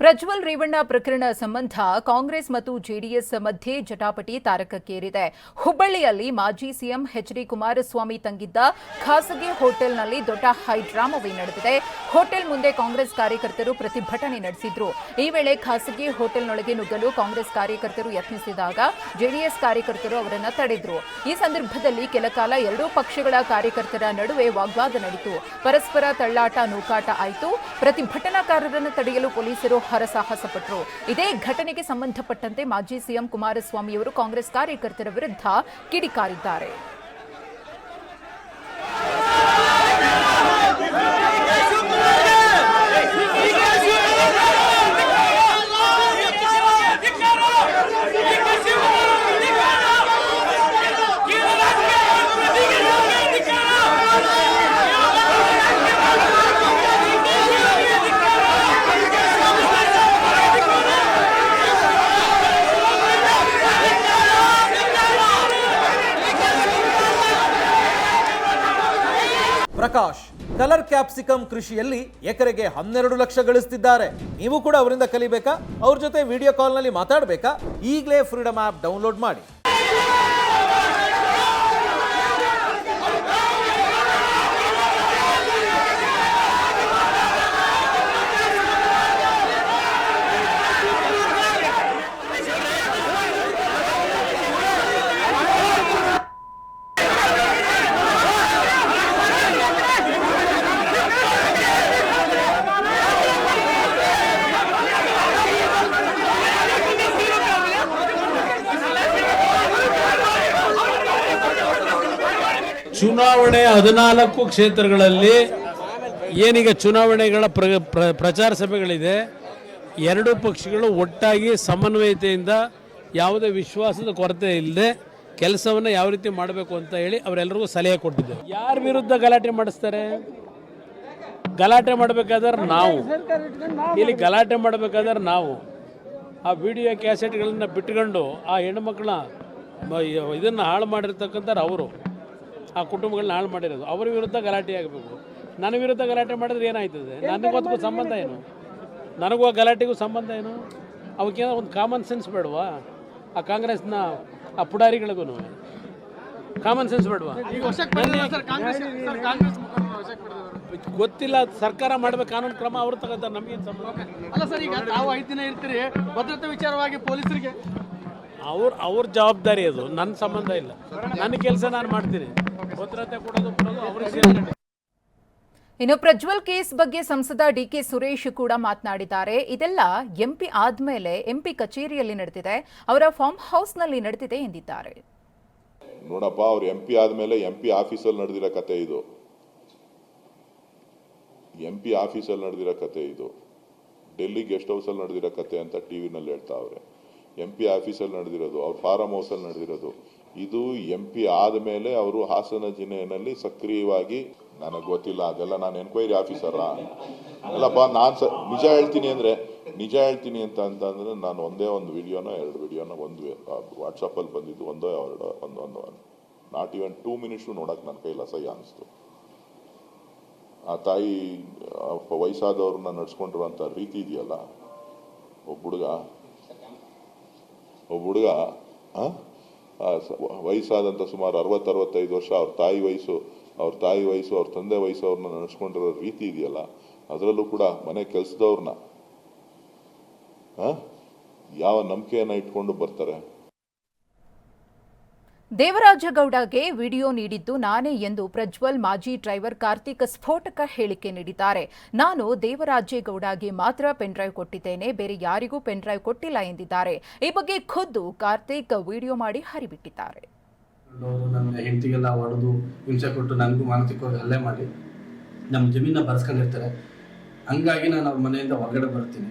ಪ್ರಜ್ವಲ್ ರೇವಣ್ಣ ಪ್ರಕರಣ ಸಂಬಂಧ ಕಾಂಗ್ರೆಸ್ ಮತ್ತು ಜೆಡಿಎಸ್ ಮಧ್ಯೆ ಜಟಾಪಟಿ ತಾರಕಕ್ಕೇರಿದೆ. ಹುಬ್ಬಳ್ಳಿಯಲ್ಲಿ ಮಾಜಿ ಸಿಎಂ ಎಚ್ ಡಿ ಕುಮಾರಸ್ವಾಮಿ ತಂಗಿದ್ದ ಖಾಸಗಿ ಹೋಟೆಲ್ನಲ್ಲಿ ದೊಡ್ಡ ಹೈಡ್ರಾಮವೇ ನಡೆದಿದೆ. ಹೋಟೆಲ್ ಮುಂದೆ ಕಾಂಗ್ರೆಸ್ ಕಾರ್ಯಕರ್ತರು ಪ್ರತಿಭಟನೆ ನಡೆಸಿದ್ರು. ಈ ವೇಳೆ ಖಾಸಗಿ ಹೋಟೆಲ್ನೊಳಗೆ ನುಗ್ಗಲು ಕಾಂಗ್ರೆಸ್ ಕಾರ್ಯಕರ್ತರು ಯತ್ನಿಸಿದಾಗ ಜೆಡಿಎಸ್ ಕಾರ್ಯಕರ್ತರು ಅವರನ್ನ ತಡೆದ್ರು. ಈ ಸಂದರ್ಭದಲ್ಲಿ ಕೆಲಕಾಲ ಎರಡೂ ಪಕ್ಷಗಳ ಕಾರ್ಯಕರ್ತರ ನಡುವೆ ವಾಗ್ವಾದ ನಡೆಯಿತು ಪರಸ್ಪರ ತಳ್ಳಾಟ ನೂಕಾಟ ಆಯಿತು. ಪ್ರತಿಭಟನಾಕಾರರನ್ನು ತಡೆಯಲು ಪೊಲೀಸರು ಹರಸಾಹಸ ಪಟ್ಟರು ಇದೇ ಘಟನೆಗೆ ಸಂಬಂಧಪಟ್ಟಂತೆ ಮಾಜಿ ಸಿಎಂ ಕುಮಾರಸ್ವಾಮಿಯವರು ಕಾಂಗ್ರೆಸ್ ಕಾರ್ಯಕರ್ತರ ವಿರುದ್ಧ ಕಿಡಿಕಾರಿದ್ದಾರೆ. ಪ್ರಕಾಶ್, ಕಲರ್ ಕ್ಯಾಪ್ಸಿಕಮ್ ಕೃಷಿಯಲ್ಲಿ ಎಕರೆಗೆ ಹನ್ನೆರಡು ಲಕ್ಷ ಗಳಿಸ್ತಿದ್ದಾರೆ. ನೀವು ಕೂಡ ಅವರಿಂದ ಕಲಿಬೇಕಾ? ಅವ್ರ ಜೊತೆ ವಿಡಿಯೋ ಕಾಲ್ನಲ್ಲಿ ಮಾತಾಡಬೇಕಾ? ಈಗಲೇ ಫ್ರೀಡಮ್ ಆ್ಯಪ್ ಡೌನ್ಲೋಡ್ ಮಾಡಿ. ಚುನಾವಣೆ ಹದಿನಾಲ್ಕು ಕ್ಷೇತ್ರಗಳಲ್ಲಿ ಏನೀಗ ಚುನಾವಣೆಗಳ ಪ್ರ, ಪ್ರ- ಪ್ರಚಾರ ಸಭೆಗಳಿದೆ, ಎರಡೂ ಪಕ್ಷಗಳು ಒಟ್ಟಾಗಿ ಸಮನ್ವಯತೆಯಿಂದ ಯಾವುದೇ ವಿಶ್ವಾಸದ ಕೊರತೆ ಇಲ್ಲದೆ ಕೆಲಸವನ್ನು ಯಾವ ರೀತಿ ಮಾಡಬೇಕು ಅಂತ ಹೇಳಿ ಅವರೆಲ್ಲರಿಗೂ ಸಲಹೆ ಕೊಟ್ಟಿದ್ದಾರೆ ಯಾರ ವಿರುದ್ಧ ಗಲಾಟೆ ಮಾಡಿಸ್ತಾರೆ? ಗಲಾಟೆ ಮಾಡಬೇಕಾದ್ರೆ ನಾವು. ಇಲ್ಲಿ ಗಲಾಟೆ ಮಾಡಬೇಕಾದ್ರೆ ನಾವು. ಆ ವಿಡಿಯೋ ಕ್ಯಾಸೆಟ್ಗಳನ್ನು ಬಿಟ್ಕೊಂಡು ಆ ಹೆಣ್ಣುಮಕ್ಕಳ ಇದನ್ನು ಹಾಳು ಮಾಡಿರ್ತಕ್ಕಂಥವ್ರು ಅವರು. ಆ ಕುಟುಂಬಗಳನ್ನ ಹಾಳು ಮಾಡಿರೋದು. ಅವ್ರ ವಿರುದ್ಧ ಗಲಾಟೆ ಆಗಬೇಕು. ನನ್ನ ವಿರುದ್ಧ ಗಲಾಟೆ ಮಾಡಿದ್ರೆ ಏನಾಯ್ತದೆ? ನನಗೂ ಅದಕ್ಕೂ ಸಂಬಂಧ ಏನು? ನನಗೂ ಆ ಗಲಾಟೆಗೂ ಸಂಬಂಧ ಏನು? ಅವಕ್ಕೇನೋ ಒಂದು ಕಾಮನ್ ಸೆನ್ಸ್ ಬೇಡವಾ? ಆ ಕಾಂಗ್ರೆಸ್ನ ಆ ಪುಡಾರಿಗಳಿಗೂ ಕಾಮನ್ ಸೆನ್ಸ್ ಬೇಡವಾ? ಗೊತ್ತಿಲ್ಲ ಸರ್ಕಾರ ಮಾಡ್ಬೇಕು ಕಾನೂನು ಕ್ರಮ ಅವ್ರು ತಗೋತಾರೆ ನಮಗೇನು ಸಂಬಂಧ? ಅಲ್ಲ ಸರ್ ಈಗ ತಾವು ಐದು ದಿನ ಇರ್ತೀರಿ ಭದ್ರತೆ ವಿಚಾರವಾಗಿ ಪೊಲೀಸರಿಗೆ? ಅವ್ರ ಅವ್ರ ಜವಾಬ್ದಾರಿ ಅದು ನನ್ನ ಸಂಬಂಧ ಇಲ್ಲ. ನನ್ನ ಕೆಲಸ ನಾನು ಮಾಡ್ತೀನಿ. ಭದ್ರತೆ ಕೊಡೋದು ಕೊಡೋದು ಅವ್ರಿಗೆ ಸೇರ್ಕೊಂಡು. ಇನ್ನು ಪ್ರಜ್ವಲ್ ಕೇಸ್ ಬಗ್ಗೆ ಸಂಸದ ಡಿಕೆ ಸುರೇಶ್ ಕೂಡ ಮಾತನಾಡಿದ್ದಾರೆ. ಇದೆಲ್ಲ ಎಂಪಿ ಆದ್ಮೇಲೆ ಎಂಪಿ ಕಚೇರಿಯಲ್ಲಿ ನಡೆದಿದೆ. ಅವರ ಫಾರ್ಮ್ ಹೌಸ್ನಲ್ಲಿ ನಡೆದಿದೆ ಎಂದಿದ್ದಾರೆ. ನೋಡಪ್ಪ ಅವ್ರು ಎಂ ಪಿ ಆದಮೇಲೆ ಎಂ ಪಿ ಆಫೀಸಲ್ಲಿ ನಡೆದಿರೋ ಕತೆ ಇದು. ಎಂ ಪಿ ಆಫೀಸಲ್ಲಿ ನಡೆದಿರೋ ಕತೆ ಇದು. ಡೆಲ್ಲಿ ಗೆಸ್ಟ್ ಹೌಸಲ್ಲಿ ನಡೆದಿರೋ ಕತೆ ಅಂತ ಟಿ ವಿನಲ್ಲಿ ಹೇಳ್ತಾ ಅವ್ರೆ. ಎಂ ಪಿ ಆಫೀಸಲ್ಲಿ ನಡೆದಿರೋದು ಅವ್ರ ಫಾರಮ್ ಹೌಸಲ್ಲಿ ನಡೆದಿರೋದು. ಇದು ಎಂ ಪಿ ಆದಮೇಲೆ ಅವರು ಹಾಸನ ಜಿಲ್ಲೆಯಲ್ಲಿ ಸಕ್ರಿಯವಾಗಿ, ನನಗೆ ಗೊತ್ತಿಲ್ಲ, ಅದೆಲ್ಲ ನಾನು ಎನ್ಕ್ವೈರಿ ಆಫೀಸರಾ ಅಲ್ಲಪ್ಪ, ನಾನು ಸ, ನಿಜ ಹೇಳ್ತೀನಿ ಅಂದರೆ, ನಿಜ ಹೇಳ್ತೀನಿ ಅಂತ ಅಂತಂದ್ರೆ ನಾನು ಒಂದೇ ಒಂದು ವಿಡಿಯೋನ, ಎರಡು ವಿಡಿಯೋನ, ಒಂದು ವಾಟ್ಸಪ್ಪಲ್ಲಿ ಬಂದಿದ್ದು ಒಂದೋ, ಎರಡೋ, ಒಂದು ಒಂದು ನಾಟ್ ಈವನ್ ಟೂ ಮಿನಿಟ್ಸು ನೋಡೋಕೆ ನನ್ನ ಕೈಲಿ ಅಸಹ್ಯ ಅನಿಸ್ತು. ಆ ತಾಯಿ ವಯಸ್ಸಾದವ್ರನ್ನ ನಡ್ಸ್ಕೊಂಡಿರುವಂಥ ರೀತಿ ಇದೆಯಲ್ಲ? ಒಬ್ಬ ಹುಡುಗ? ಒಬ್ಬ ಹುಡುಗ? ಆ? ವಯಸ್ಸಾದಂಥ ಸುಮಾರು ಅರವತ್ತು ಅರವತ್ತೈದು ವರ್ಷ ಅವ್ರ ತಾಯಿ ವಯಸ್ಸು, ಅವ್ರ ತಾಯಿ ವಯಸ್ಸು, ಅವ್ರ ತಂದೆ ವಯಸ್ಸು ಅವ್ರನ್ನ ನಡೆಸ್ಕೊಂಡಿರೋ ರೀತಿ ಇದೆಯಲ್ಲ, ಅದರಲ್ಲೂ ಕೂಡ ಮನೆ ಕೆಲಸದವ್ರನ್ನ ಯಾವ ನಂಬಿಕೆಯನ್ನು ಇಟ್ಕೊಂಡು ಬರ್ತಾರೆ? ದೇವರಾಜಗೌಡಗೆ ವಿಡಿಯೋ ನೀಡಿದ್ದು ನಾನೇ ಎಂದು ಪ್ರಜ್ವಲ್ ಮಾಜಿ ಡ್ರೈವರ್ ಕಾರ್ತಿಕ್ ಸ್ಫೋಟಕ ಹೇಳಿಕೆ ನೀಡಿದ್ದಾರೆ. ನಾನು ದೇವರಾಜೇಗೌಡಗೆ ಮಾತ್ರ ಪೆನ್ಡ್ರೈವ್ ಕೊಟ್ಟಿದ್ದೇನೆ, ಬೇರೆ ಯಾರಿಗೂ ಪೆನ್ಡ್ರೈವ್ ಕೊಟ್ಟಿಲ್ಲ ಎಂದಿದ್ದಾರೆ. ಈ ಬಗ್ಗೆ ಖುದ್ದು ಕಾರ್ತಿಕ್ ವಿಡಿಯೋ ಮಾಡಿ ಹರಿಬಿಟ್ಟಿದ್ದಾರೆ. ನನ್ನ ಹೆಂಡತಿಗೆಲ್ಲ ಹೊಡೆದು ಹಿಂಸೆ ಕೊಟ್ಟು ನನಗೂ ಮಾನಸಿಕವಾಗಿ ಹಲ್ಲೆ ಮಾಡಿ ನಮ್ಮ ಜಮೀನ ಬರ್ಸ್ಕೊಂಡಿರ್ತಾರೆ. ಹಂಗಾಗಿ ನಾನು ಮನೆಯಿಂದ ಹೊರಗಡೆ ಬರ್ತೀನಿ.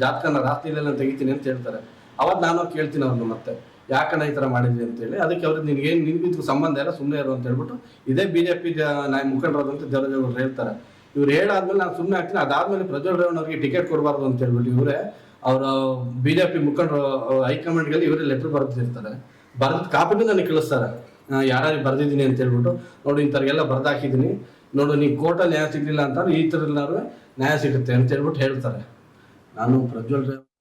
ಜಾತಕನ ರಾತ್ರಿಲೆಲ್ಲ ತೆಗಿತೀನಿ ಅಂತ ಹೇಳ್ತಾರೆ. ಅವಾಗ ನಾನು ಕೇಳ್ತೀನಿ ಅವ್ರನ್ನ ಮತ್ತೆ, ಯಾಕಣ್ಣ ಈ ಥರ ಮಾಡಿದ್ವಿ ಅಂತೇಳಿ ಅದಕ್ಕೆ ಅವ್ರಿಗೆ ನಿನ್ಗೇನು ನಿನ್ಗಿದ್ಕು ಸಂಬಂಧ ಇಲ್ಲ ಸುಮ್ಮನೆ ಇರು ಅಂತ ಹೇಳ್ಬಿಟ್ಟು ಇದೇ ಬಿ ಜೆ ಪಿ ನಾಯಿ ಮುಖಂಡರಾದಂಥ ದೇವರಾಜ್ ಹೇಳ್ತಾರೆ. ಇವ್ರು ಹೇಳಾದ್ಮೇಲೆ ನಾನು ಸುಮ್ಮನೆ ಆಗ್ತೀನಿ. ಅದಾದ್ಮೇಲೆ ಪ್ರಜ್ವಲ್ ರೇವಣ್ಣ ಟಿಕೆಟ್ ಕೊಡಬಾರ್ದು ಅಂತ ಹೇಳ್ಬಿಟ್ಟು ಇವರೇ, ಅವರ ಬಿ ಜೆ ಪಿ ಮುಖಂಡರು ಹೈಕಮಾಂಡ್ಗೆಲ್ಲ ಇವರೇ ಲೆಟರ್ ಬರೆದಿರ್ತಾರೆ. ಬರೆದ ಕಾಪಿನೂ ನನಗೆ ಕಳಿಸ್ತಾರೆ. ಯಾರು ಬರ್ದಿದ್ದೀನಿ ಅಂತ ಹೇಳ್ಬಿಟ್ಟು, ನೋಡಿ ಇಂಥವ್ರಿಗೆಲ್ಲ ಬರ್ದಾಕಿದ್ದೀನಿ. ನೋಡು ನೀವು ಕೋರ್ಟಲ್ಲಿ ನ್ಯಾಯ ಸಿಗಲಿಲ್ಲ ಅಂತ ಈ ಥರ ನ್ಯಾಯ ಸಿಗುತ್ತೆ ಅಂತ ಹೇಳ್ಬಿಟ್ಟು ಹೇಳ್ತಾರೆ. ನಾನು ಪ್ರಜ್ವಲ್ ರೇವ್.